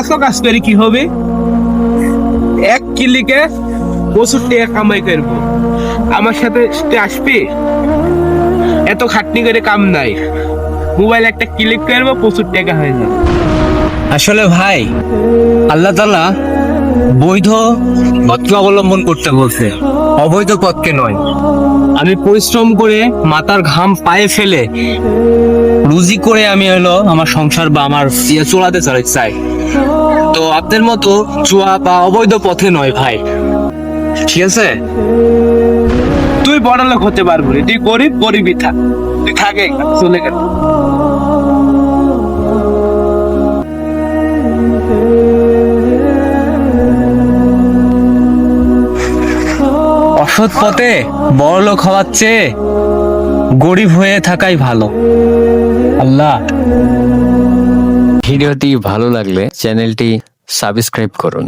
এত কাজ করে কি হবে? এক কিলিকে প্রচুর টাকা কামাই করব। আমার সাথে আসবে? এত খাটনি করে কাম নাই। মোবাইল একটা ক্লিক করব প্রচুর টাকা হয়ে যাবে। আসলে ভাই, আল্লাহ তালা বৈধ পথকে অবলম্বন করতে বলছে। অবৈধ পথকে নয়। আমি পরিশ্রম করে মাথার ঘাম পায়ে ফেলে রুজি করে আমি হলো আমার সংসার বা আমার ইয়ে চলাতে চাই তো আপনার মতো চুয়া বা অবৈধ পথে নয় ভাই। ঠিক আছে? তুই বড় লোক হতে পারবি। তুই গরিব, গরিবই থাক। তুই থাকে চলে গেল। অসৎ পথে বড় লোক হওয়ার চেয়ে গরিব হয়ে থাকাই ভালো। আল্লাহ। ভিডিওটি ভালো লাগলে চ্যানেলটি সাবস্ক্রাইব করুন।